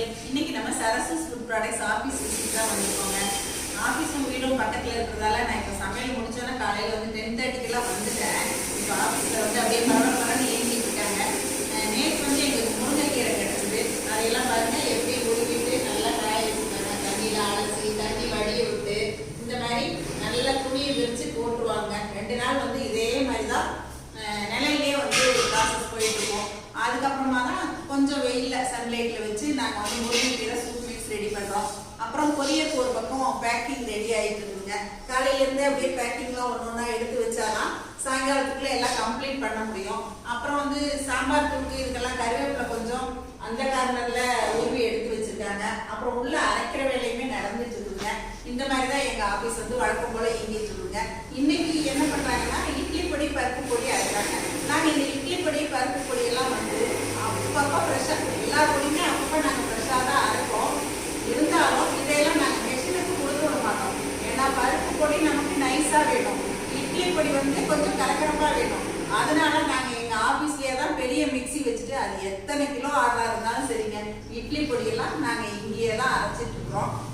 இன்னைக்கு நம்ம சரஸ்வஸ் ஃபுட் ப்ராடக்ட்ஸ் ஆஃபீஸ் விசிட் தான் வந்திருக்கோங்க. ஆஃபீஸும் வீடும் பக்கத்தில் இருக்கிறதால நான் இப்போ சமையல் முடிச்சோன்னா காலையில் வந்து டென் தேர்ட்டிக்கெல்லாம் வந்துட்டேன். இப்போ ஆஃபீஸில் வந்து அப்படியே பரவ பரவன்னு ஏங்கிட்டு இருக்காங்க அஹ் நேத்து வந்து எங்களுக்கு முருங்கைக்கீரை கிடச்சிது அதையெல்லாம் பாருங்க எப்படி உருவிட்டு நல்லா காய வச்சுருக்காங்க தண்ணியில் அலசி தண்ணி வடிய விட்டு இந்த மாதிரி நல்லா துணியை விரித்து போட்டுருவாங்க ரெண்டு நாள் வந்து இதே மாதிரி தான் அஹ் நிலையிலே வந்து ப்ராசஸ் போயிட்டு இருக்கோம் அதுக்கப்புறமா தான் கொஞ்சம் வெயிலில் சன்லைட்டில் வச்சு நாங்கள் வந்து முருங்கைக்கீரை சூப் மிக்ஸ் ரெடி பண்ணுறோம் அப்புறம் கொரியருக்கு ஒரு பக்கம் பேக்கிங் ரெடி ஆகிட்டு இருக்குங்க காலையிலேருந்தே அப்படியே பேக்கிங்லாம் ஒன்று ஒன்றா எடுத்து வச்சாதான் சாயங்காலத்துக்குள்ளே எல்லாம் கம்ப்ளீட் பண்ண முடியும். அப்புறம் வந்து சாம்பார் தூக்கு இதுக்கெல்லாம் கருவேப்பிலை கொஞ்சம் அந்த கார்னர்ல உருவி எடுத்து வச்சிருக்காங்க. அப்புறம் உள்ள அரைக்கிற வேலையுமே நடந்துட்டு இருக்குங்க. இந்த மாதிரி தான் எங்க ஆஃபீஸ் வந்து வழக்கம் போல இயங்கிட்டு இருக்குங்க. இன்னைக்கு என்ன பண்ணுறாங்கன்னா இட்லி பொடி பருப்பு பொடி அரைக்கிறாங்க நாங்கள் இந்த இட்லி பொடி பருப்பு பொடி எல்லாம் வந்து அப்பப்போ ஃப்ரெஷ்ஷா எல்லா பொடியுமே அப்பப்போ நாங்க ஃப்ரெஷ்ஷாக தான் அரைப்போம் இருந்தாலும் இதையெல்லாம் நாங்க மெஷினுக்கு கொடுத்து விட மாட்டோம் ஏன்னா பருப்பு பொடி நமக்கு நைஸா வேணும் இட்லி பொடி வந்து கொஞ்சம் கரகரப்பா வேணும். அதனால நாங்கள் எங்கள் ஆஃபீஸ்லேயே தான் பெரிய மிக்ஸி வச்சுட்டு அது எத்தனை கிலோ ஆர்டராக இருந்தாலும் சரிங்க. இட்லி பொடியெல்லாம் நாங்கள் இங்கேயே தான் அரைச்சிட்டு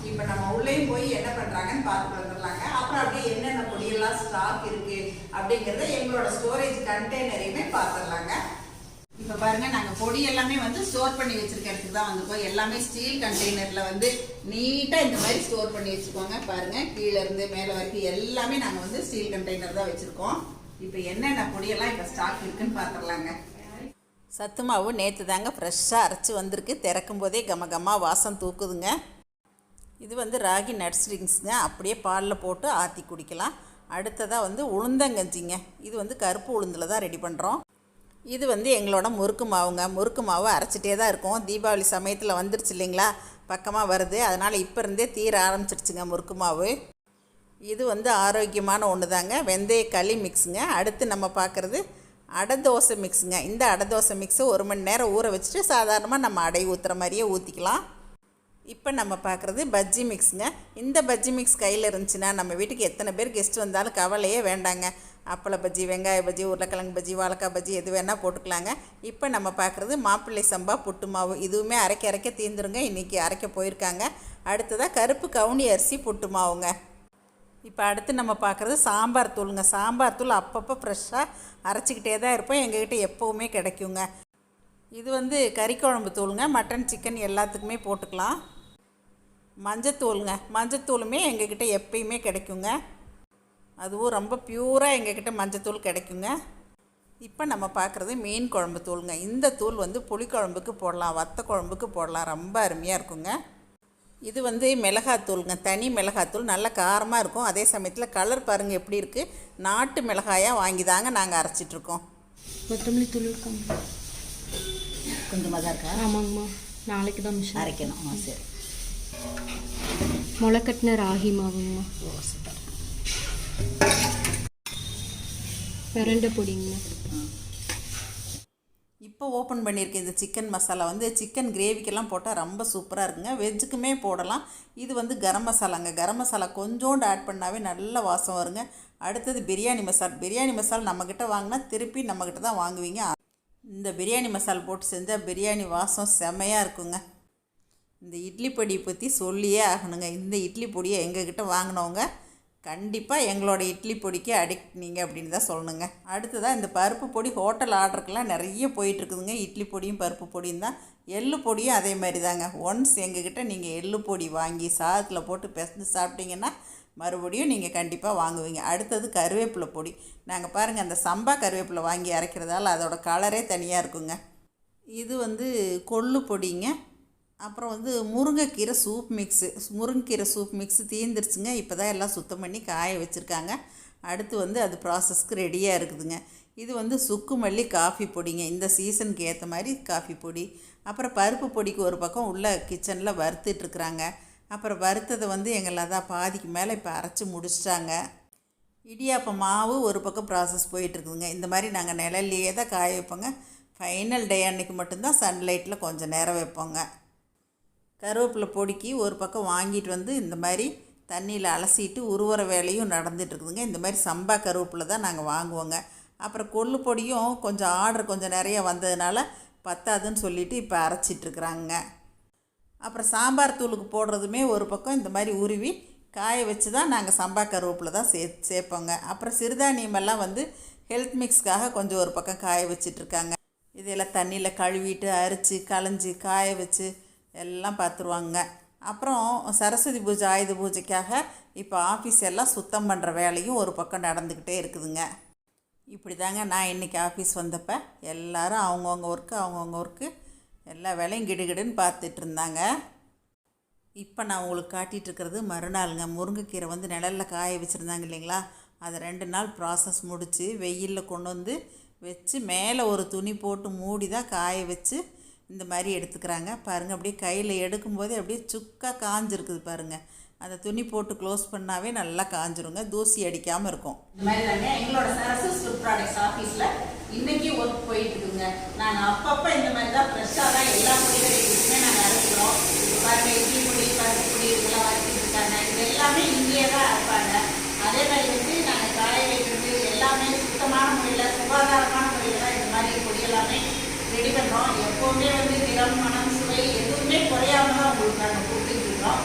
இப்போ நம்ம உள்ளேயும் போய் என்ன பண்ணுறாங்கன்னு பார்த்துட்டு வந்துடலாங்க அப்புறம் அப்படியே என்னென்ன பொடியெல்லாம் ஸ்டாக் இருக்குது அப்படிங்கிறத எங்களோட ஸ்டோரேஜ் கண்டெய்னரையுமே பார்த்துடலாங்க. இப்போ பாருங்க நாங்கள் பொடி எல்லாமே வந்து ஸ்டோர் பண்ணி வச்சிருக்க இடத்துக்கு தான் வந்திருக்கோம். எல்லாமே ஸ்டீல் கண்டெய்னரில் வந்து நீட்டாக இந்த மாதிரி ஸ்டோர் பண்ணி வச்சுக்கோங்க பாருங்க கீழேருந்து மேலே வரைக்கும் எல்லாமே நாங்கள் வந்து ஸ்டீல் கண்டெய்னர் தான் வச்சுருக்கோம். இப்போ என்னென்ன பொடியெல்லாம் இப்போ ஸ்டாக் இருக்குன்னு பார்த்துடலாங்க சத்து மாவு நேற்று தாங்க ஃப்ரெஷ்ஷாக அரைச்சி வந்திருக்கு. திறக்கும் போதே கமகமாக வாசம் தூக்குதுங்க. இது வந்து ராகி நட்ஸ் ட்ரிங்க்ஸுங்க அப்படியே பாலில் போட்டு ஆற்றி குடிக்கலாம். அடுத்ததாக வந்து உளுந்தங்கஞ்சிங்க. இது வந்து கருப்பு உளுந்தில் தான் ரெடி பண்ணுறோம் இது வந்து எங்களோட முறுக்கு மாவுங்க. முறுக்கு மாவு அரைச்சிட்டே தான் இருக்கும். தீபாவளி சமயத்தில் வந்துருச்சு இல்லைங்களா? பக்கமாக வருது. அதனால் இப்போ இருந்தே தீர ஆரம்பிச்சிருச்சுங்க முறுக்கு மாவு. இது வந்து ஆரோக்கியமான ஒன்று தாங்க வெந்தய களி மிக்ஸுங்க அடுத்து நம்ம பார்க்குறது அடை தோசை மிக்ஸுங்க இந்த அடை தோசை மிக்ஸை ஒரு மணி நேரம் ஊற வச்சுட்டு சாதாரணமாக நம்ம அடை ஊற்றுற மாதிரியே ஊற்றிக்கலாம் இப்போ நம்ம பார்க்குறது பஜ்ஜி மிக்ஸுங்க இந்த பஜ்ஜி மிக்ஸ் கையில் இருந்துச்சுன்னா நம்ம வீட்டுக்கு எத்தனை பேர் கெஸ்ட் வந்தாலும் கவலையே வேண்டாங்க. அப்பள பஜ்ஜி வெங்காய பஜ்ஜி உருளைக்கிழங்கு பஜ்ஜி வாழைக்காய் பஜ்ஜி எது வேணால் போட்டுக்கலாங்க. இப்போ நம்ம பார்க்குறது மாப்பிள்ளை சம்பா புட்டு மாவு. இதுவுமே அரைக்க அரைக்க தீந்துருங்க. இன்றைக்கி அரைக்க போயிருக்காங்க. அடுத்ததாக கருப்பு கவுனி அரிசி புட்டு மாவுங்க. இப்போ அடுத்து நம்ம பார்க்குறது சாம்பார் தூளுங்க. சாம்பார் தூள் அப்பப்போ ஃப்ரெஷ்ஷாக அரைச்சிக்கிட்டே தான் இருப்போம். எங்ககிட்ட எப்போவுமே கிடைக்குங்க. இது வந்து கறி குழம்பு தூளுங்க. மட்டன் சிக்கன் எல்லாத்துக்குமே போட்டுக்கலாம். மஞ்சத்தூளுங்க. மஞ்சத்தூளுமே எங்ககிட்ட எப்பயுமே கிடைக்குங்க. அதுவும் ரொம்ப பியூராக எங்ககிட்ட மஞ்சத்தூள் கிடைக்குங்க. இப்போ நம்ம பார்க்குறது மீன் குழம்பு தூளுங்க. இந்த தூள் வந்து புளிக்குழம்புக்கு போடலாம். வத்த குழம்புக்கு போடலாம். ரொம்ப அருமையாக இருக்குங்க. இது வந்து மிளகாத்தூளுங்க தனி மிளகாத்தூள் நல்ல காரமாக இருக்கும். அதே சமயத்தில் கலர் பாருங்கள் எப்படி இருக்குது நாட்டு மிளகாயாக வாங்கி தாங்க நாங்கள் அரைச்சிட்ருக்கோம் கொத்தமல்லி தூள் இருக்காங்க கொஞ்சமாக தான் இருக்கா? ஆமாங்கம்மா நாளைக்கு தான் மிஷின் அரைக்கணும். ஆ சரி. முளைக்கட்டின ராகி மாவுங்கம்மா ஓ பிரண்டை பொடிங்கம்மா இப்போ ஓப்பன் பண்ணியிருக்கேன் இந்த சிக்கன் மசாலா வந்து சிக்கன் கிரேவிக்கெல்லாம் போட்டால் ரொம்ப சூப்பராக இருக்குங்க. வெஜ்ஜுக்குமே போடலாம். இது வந்து கரம் மசாலாங்க. கரம் மசாலா கொஞ்சோண்டு ஆட் பண்ணாவே நல்ல வாசம் வருங்க. அடுத்தது பிரியாணி மசாலா. பிரியாணி மசாலா நம்மக்கிட்ட வாங்கினா திருப்பி நம்மக்கிட்ட தான் வாங்குவீங்க. இந்த பிரியாணி மசாலா போட்டு செஞ்சால் பிரியாணி வாசம் செமையாக இருக்குங்க. இந்த இட்லி பொடியை பற்றி சொல்லியே ஆகணுங்க. இந்த இட்லி பொடியை எங்ககிட்ட வாங்கினவங்க கண்டிப்பாக எங்களோட இட்லி பொடிக்கு அடிக்ட் நீங்கள் அப்படின்னு தான் சொல்லணுங்க. அடுத்ததாக இந்த பருப்பு பொடி ஹோட்டல் ஆர்டருக்கெல்லாம் நிறைய போயிட்டுருக்குதுங்க இட்லி பொடியும் பருப்பு பொடியும் தான். எள்ளு பொடியும் அதே மாதிரி தாங்க. ஒன்ஸ் எங்ககிட்ட நீங்கள் எள்ளு பொடி வாங்கி சாதத்தில் போட்டு பிசைஞ்சு சாப்பிட்டீங்கன்னா மறுபடியும் நீங்கள் கண்டிப்பாக வாங்குவீங்க. அடுத்தது கருவேப்பிலை பொடி. நாங்கள் பாருங்கள் அந்த சம்பா கருவேப்பிலை வாங்கி அரைக்கிறதால அதோட கலரே தனியாக இருக்குங்க. இது வந்து கொள்ளு பொடிங்க. அப்புறம் வந்து முருங்கைக்கீரை சூப் மிக்ஸு முருங்கைக்கீரை சூப் மிக்ஸு தீந்துருச்சுங்க. இப்போ தான் எல்லாம் சுத்தம் பண்ணி காய வச்சுருக்காங்க. அடுத்து வந்து அது ப்ராசஸ்க்கு ரெடியாக இருக்குதுங்க. இது வந்து சுக்கு மல்லி காஃபி பொடிங்க. இந்த சீசனுக்கு ஏற்ற மாதிரி காஃபி பொடி. அப்புறம் பருப்பு பொடிக்கு ஒரு பக்கம் உள்ள கிச்சனில் வறுத்துட்ருக்குறாங்க அப்புறம் வறுத்ததை வந்து எங்களை தான் பாதிக்கு மேலே இப்போ அரைச்சி முடிச்சிட்டாங்க. இடியாப்ப மாவு ஒரு பக்கம் ப்ராசஸ் போயிட்டுருக்குதுங்க இந்த மாதிரி நாங்கள் நிழல்லையே தான் காய வைப்போங்க. ஃபைனல் டே அன்னைக்கு மட்டும்தான் சன்லைட்டில் கொஞ்சம் நேரம் வைப்போங்க. கருவேப்பிலை பொடிக்கு ஒரு பக்கம் வாங்கிட்டு வந்து இந்த மாதிரி தண்ணியில் அலசிட்டு உருவுற வேலையும் நடந்துட்டு இருக்குதுங்க. இந்த மாதிரி சம்பா கருவேப்பிலை தான் நாங்கள் வாங்குவோங்க. அப்புறம் கொள்ளு பொடியும் கொஞ்சம் ஆர்டர் கொஞ்சம் நிறைய வந்ததுனால பத்தாதுன்னு சொல்லிட்டு இப்போ அரைச்சிட்ருக்குறாங்க அப்புறம் சாம்பார் தூளுக்கு போடுறதுமே ஒரு பக்கம் இந்த மாதிரி உருவி காய வச்சு தான் நாங்கள் சம்பா கருவேப்பில் தான் சே சேர்ப்போங்க. அப்புறம் சிறுதானியமெல்லாம் வந்து ஹெல்த் மிக்ஸ்க்காக கொஞ்சம் ஒரு பக்கம் காய வச்சிட்ருக்காங்க இதெல்லாம் தண்ணியில் கழுவிட்டு அரிச்சு களைஞ்சி காய வச்சு எல்லாம் பார்த்துருவாங்க. அப்புறம் சரஸ்வதி பூஜை ஆயுத பூஜைக்காக இப்போ ஆஃபீஸ் எல்லாம் சுத்தம் பண்ணுற வேலையும் ஒரு பக்கம் நடந்துக்கிட்டே இருக்குதுங்க. இப்படி தாங்க நான் இன்றைக்கி ஆஃபீஸ் வந்தப்போ எல்லாரும் அவங்கவுங்க ஒர்க்கு அவங்கவுங்க ஒர்க்கு எல்லா வேலையும் கிடுகிடுன்னு பார்த்துட்டு இருந்தாங்க. இப்போ நான் உங்களுக்கு காட்டிகிட்டு இருக்கிறது மறுநாளுங்க. முருங்கைக்கீரை வந்து நிழலில் காய வச்சுருந்தாங்க இல்லைங்களா? அதை ரெண்டு நாள் ப்ராசஸ் முடித்து வெயிலில் கொண்டு வந்து வச்சு மேலே ஒரு துணி போட்டு மூடி தான் காய வச்சு இந்த மாதிரி எடுத்துக்கிறாங்க. பாருங்கள் அப்படியே கையில் எடுக்கும்போது அப்படியே சுக்காக காஞ்சிருக்குது பாருங்கள் அந்த துணி போட்டு க்ளோஸ் பண்ணாவே நல்லா காஞ்சிருங்க. தூசி அடிக்காமல் இருக்கும். இந்த மாதிரி தாங்க எங்களோட சரசஸ் ஃபுட் ப்ராடக்ட்ஸ் ஆஃபீஸில் இன்றைக்கி ஒர்க் போயிட்டு இருக்குங்க நாங்கள் அப்பப்போ இந்த மாதிரி தான் ஃப்ரெஷ்ஷாக தான் எல்லா பொடிகளுக்குமே நாங்கள் அரைக்கிறோம். பாருங்க இட்லி பொடி பருப்பு பொடி இதெல்லாம் வச்சுட்டு இருக்காங்க. இது எல்லாமே இங்கேயே தான் அரைப்பாங்க. அதே மாதிரி வந்து நாங்கள் காய வைக்கிறது எல்லாமே சுத்தமான முறையில் சுகாதாரமான முறையில் தான் இந்த மாதிரி பொடி எல்லாமே ரெடி பண்ணுறோம் எப்போவுமே வந்து நிறம் மனம் சுவை எதுவுமே குறையாம தான் உங்களுக்கு நாங்கள் கொடுத்துட்டு இருக்கோம்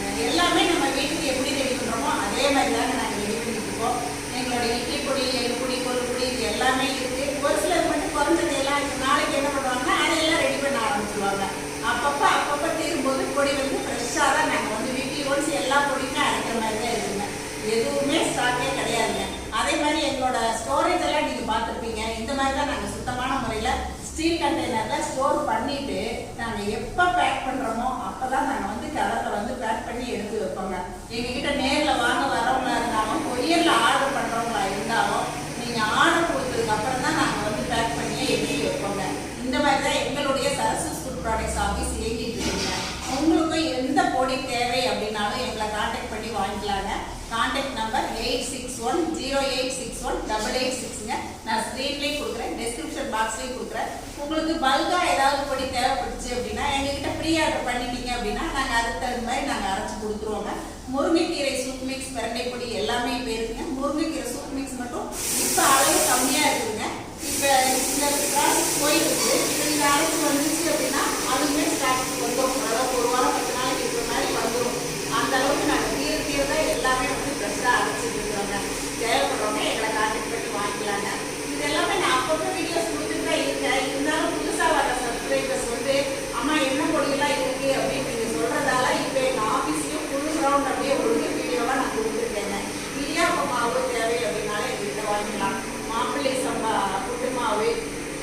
அஹ் எல்லாமே நம்ம வீட்டுக்கு எப்படி ரெடி பண்ணுறோமோ அதே மாதிரி தாங்க நாங்கள் ரெடி பண்ணிட்டு இருக்கோம் எங்களோட இட்லி பொடி எள்ளு பொடி கொள்ளு பொடி இது எல்லாமே இருக்கு ஒரு சிலர் மட்டும் குறைஞ்சது எல்லாம் இப்ப நாளைக்கு என்ன பண்ணுவாங்கன்னா அதையெல்லாம் ரெடி பண்ண ஆரம்பிச்சிருவாங்க அப்பப்போ அப்பப்போ தீரும்போது பொடி வந்து ஃப்ரெஷ்ஷாக தான் நாங்கள் வந்து வீக்லி ஒன்ஸ் எல்லா பொடியுமே அரைக்கிற மாதிரி தான் இருக்குங்க எதுவுமே ஸ்டாக்கே கிடையாதுங்க அதே மாதிரி எங்களோட ஸ்டோரேஜ் எல்லாம் நீங்கள் பார்த்துருப்பீங்க இந்த மாதிரி தான் நாங்கள் சுத்தமான முறையில் ஸ்டீல் கண்டெய்னரில் ஸ்டோர் பண்ணிவிட்டு நாங்கள் எப்போ பேக் பண்ணுறோமோ அப்போ தான் நாங்கள் வந்து கலரில் வந்து பேக் பண்ணி எடுத்து வைப்போங்க. எங்ககிட்ட நேரில் வாங்க வரவங்களா இருந்தாலும் கொரியரில் ஆர்டர் பண்ணுறவங்களா இருந்தாலும் நீங்கள் ஆர்டர் கொடுத்ததுக்கு அப்புறம் தான் நாங்கள் வந்து பேக் பண்ணியே எழுதி வைப்போங்க. இந்த மாதிரி தான் எங்களுடைய சரஸ்வஸ் ஃபுட் ப்ராடக்ட்ஸ் ஆஃபீஸ் இயங்கிட்டு இருக்குங்க. உங்களுக்கும் எந்த பொடி தேவை அப்படின்னாலும் எங்களை காண்டாக்ட் பண்ணி வாங்கிக்கலாங்க. Contact number eight six one zero eight six one double eight சிக்ஸ்ங்க நான் ஸ்க்ரீன்லேயும் கொடுக்குறேன் டிஸ்கிரிப்ஷன் பாக்ஸ்லேயும் கொடுக்குறேன். உங்களுக்கு பல்காக ஏதாவது பொடி தேவைப்பட்டுச்சு அப்படின்னா எங்ககிட்ட ஃப்ரீ ஆர்டர் பண்ணிட்டீங்க அப்படின்னா நாங்கள் அதுக்கு தகுந்த மாதிரி நாங்கள் அரைச்சி கொடுத்துருவோங்க. முருங்கைக்கீரை சூப் மிக்ஸ் பிரண்டை பொடி எல்லாமே இப்போ இருக்குங்க. முருங்கைக்கீரை சூப் மிக்ஸ் மட்டும் இப்போ அளவு கம்மியாக இருக்குங்க இப்போ இந்த ப்ராசஸ் போயிட்டு இருக்குது இப்போ இந்த அரைச்சி வந்துச்சு அப்படின்னா அதுவுமே ஸ்டாக் வந்துடும் அதாவது ஒரு வாரம் பத்து நாளைக்கு இருக்கிற மாதிரி வந்துடும் அந்த அளவுக்கு நாங்கள் தீர தீர தான் எல்லாமே வந்து ஃப்ரெஷ்ஷாக அரைச்சிட்டு இருக்கிறோங்க தேவைப்படுறவங்க எங்களை கான்டாக்ட் பண்ணி வாங்கிக்கலாங்க இது எல்லாமே நான் அப்பப்போ வீடியோஸ் கொடுத்துட்டு தான் இருக்கேன் இருந்தாலும் புதுசாக வர சப்ஸ்கிரைபர்ஸ் வந்து அம்மா என்ன பொடியெல்லாம் இருக்கு அப்படின்னு நீங்கள் சொல்கிறதால இப்போ எங்கள் ஆஃபீஸ்லேயும் ஃபுல் ரவுண்ட் அப்படியே ஒழுங்கு வீடியோவாக நான் கொடுத்துருக்கேங்க இடியாப்ப மாவு தேவை அப்படின்னாலே எங்ககிட்ட வாங்கிக்கலாம் மாப்பிள்ளை சம்பா புட்டு மாவு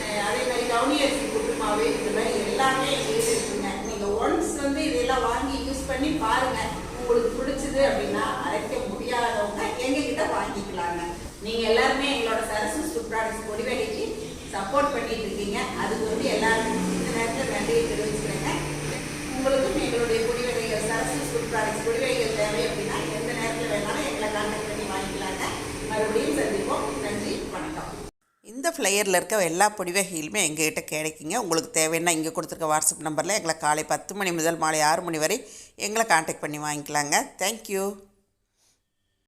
அஹ் அதே மாதிரி கவுனி அரிசி புட்டு மாவு இந்த மாதிரி எல்லாமே எங்ககிட்ட இருக்குங்க நீங்கள் ஒன்ஸ் வந்து இதெல்லாம் வாங்கி யூஸ் பண்ணி பாருங்க இருந்துச்சு அப்படின்னா அரைக்க முடியாதவங்க எங்ககிட்ட வாங்கிக்கலாங்க. நீங்க எல்லாருமே எங்களோட சரசு ஃபுட் ப்ராடக்ட்ஸ் பொடிவகைக்கு சப்போர்ட் பண்ணிட்டு இருக்கீங்க. அதுக்கு வந்து எல்லாருக்கும் இந்த நேரத்தில் நன்றியை தெரிவிச்சுக்கிறேங்க. உங்களுக்கும் எங்களுடைய பொடிவகைகள் சரசு ஃபுட் ப்ராடக்ட்ஸ் பொடிவகைகள் தேவை அப்படின்னா எந்த நேரத்தில் வேணாலும் எங்களை கான்டாக்ட் பண்ணி வாங்கிக்கலாங்க மறுபடியும் சந்திப்போம் நன்றி வணக்கம் இந்த ஃப்ளையரில் இருக்க எல்லா பொடி வகைகளுமே எங்ககிட்ட கிடைக்குங்க உங்களுக்கு தேவைன்னா இங்கே கொடுத்துருக்க வாட்ஸ்அப் நம்பரில் எங்களை காலை பத்து மணி முதல் மாலை ஆறு மணி வரை எங்களை காண்டாக்ட் பண்ணி வாங்கிக்கலாங்க. தேங்க்யூ